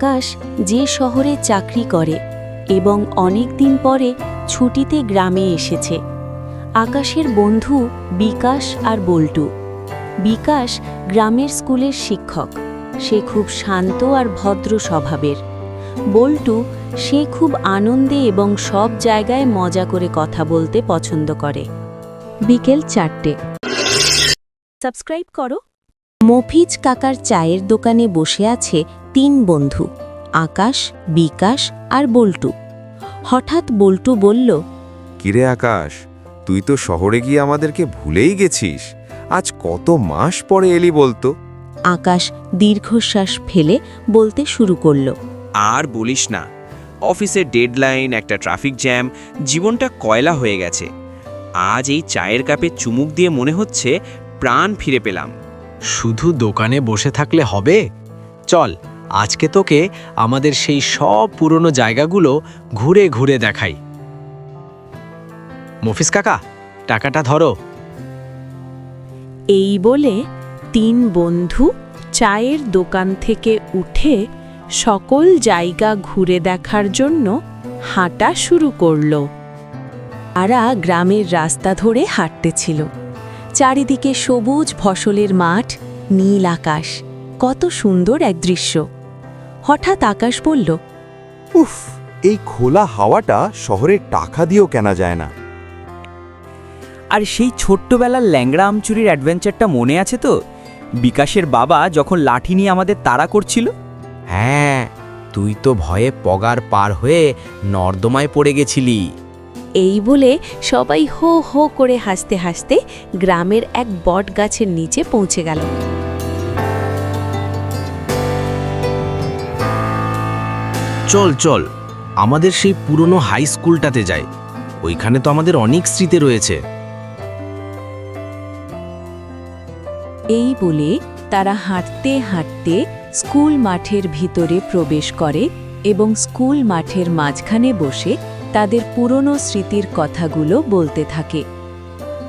আকাশ যে শহরে চাকরি করে এবং অনেক দিন পরে ছুটিতে গ্রামে এসেছে। আকাশের বন্ধু বিকাশ আর বল্টু। বিকাশ গ্রামের স্কুলের শিক্ষক। সে খুব শান্ত আর ভদ্র স্বভাবের। বল্টু সে খুব আনন্দে এবং সব জায়গায় মজা করে কথা বলতে পছন্দ করে। বিকেল চারটে। সাবস্ক্রাইব করো। মফিজ কাকার চায়ের দোকানে বসে আছে তিন বন্ধু আকাশ বিকাশ আর বল্টু। হঠাৎ বল্টু বলল কিরে আকাশ তুই তো শহরে গিয়ে আমাদেরকে ভুলেই গেছিস। আজ কত মাস পরে এলি বলতো? আকাশ দীর্ঘশ্বাস ফেলে বলতে শুরু করল আর বলিস না অফিসের ডেডলাইন একটা ট্রাফিক জ্যাম জীবনটা কয়লা হয়ে গেছে। আজ এই চায়ের কাপে চুমুক দিয়ে মনে হচ্ছে প্রাণ ফিরে পেলাম। শুধু দোকানে বসে থাকলে হবে? চল, আজকে তোকে আমাদের সেই সব পুরনো জায়গাগুলো ঘুরে ঘুরে দেখাই। মফিস কাকা, টাকাটা ধরো। এই বলে তিন বন্ধু চায়ের দোকান থেকে উঠে সকল জায়গা ঘুরে দেখার জন্য হাঁটা শুরু করল। তারা গ্রামের রাস্তা ধরে হাঁটতেছিল চারিদিকে সবুজ ফসলের মাঠ নীল আকাশ। কত সুন্দর এক দৃশ্য। হঠাৎ আকাশ বলল উফ এই খোলা হাওয়াটা শহরে টাকা দিয়েও কেনা যায় না। আর সেই ছোট্টবেলার ল্যাংড়া আমচুরির অ্যাডভেঞ্চারটা মনে আছে তো? বিকাশের বাবা যখন লাঠি নিয়ে আমাদের তাড়া করছিল? হ্যাঁ তুই তো ভয়ে পগার পার হয়ে নর্দমায় পড়ে গেছিলি। এই বলে সবাই হো হো করে হাসতে হাসতে গ্রামের এক বট গাছের নিচে পৌঁছে গেল। চল চল আমাদের সেই পুরনো হাই স্কুলটাতে যাই। ওইখানে তো আমাদের অনেক স্মৃতি রয়েছে। এই বলে তারা হাঁটতে হাঁটতে স্কুল মাঠের ভিতরে প্রবেশ করে এবং স্কুল মাঠের মাঝখানে বসে তাদের পুরনো স্মৃতির কথাগুলো বলতে থাকে।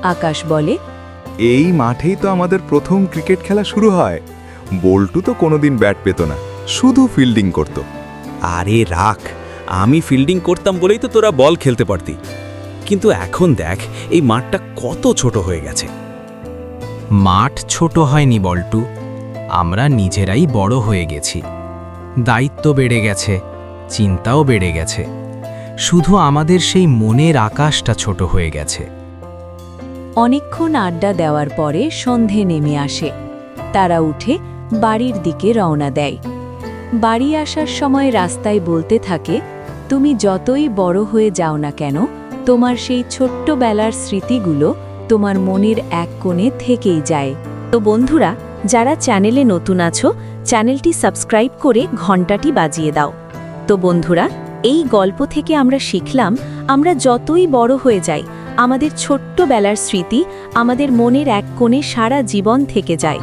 আকাশ বলে এই মাঠেই তো আমাদের প্রথম ক্রিকেট খেলা শুরু হয়। বল্টু তো কোনোদিন ব্যাট পেত না শুধু ফিল্ডিং করত। আরে রাখ আমি ফিল্ডিং করতাম বলেই তো তোরা বল খেলতে পারতি। কিন্তু এখন দেখ এই মাঠটা কত ছোট হয়ে গেছে। মাঠ ছোট হয়নি বল্টু আমরা নিজেরাই বড় হয়ে গেছি। দায়িত্ব বেড়ে গেছে চিন্তাও বেড়ে গেছে। শুধু আমাদের সেই মনের আকাশটা ছোট হয়ে গেছে। অনেকক্ষণ আড্ডা দেওয়ার পরে সন্ধে নেমে আসে। তারা উঠে বাড়ির দিকে রওনা দেয়। বাড়ি আসার সময় রাস্তায় বলতে থাকে, তুমি যতই বড় হয়ে যাও না কেন, তোমার সেই ছোট্টবেলার স্মৃতিগুলো তোমার মনের এক কোণে থেকেই যায়। তো বন্ধুরা, যারা চ্যানেলে নতুন আছো, চ্যানেলটি সাবস্ক্রাইব করে ঘন্টাটি বাজিয়ে দাও। তো বন্ধুরা এই গল্প থেকে আমরা শিখলাম, আমরা যতই বড় হয়ে যাই, আমাদের ছোট্টবেলার স্মৃতি আমাদের মনের এক কোণে সারা জীবন থেকে যায়।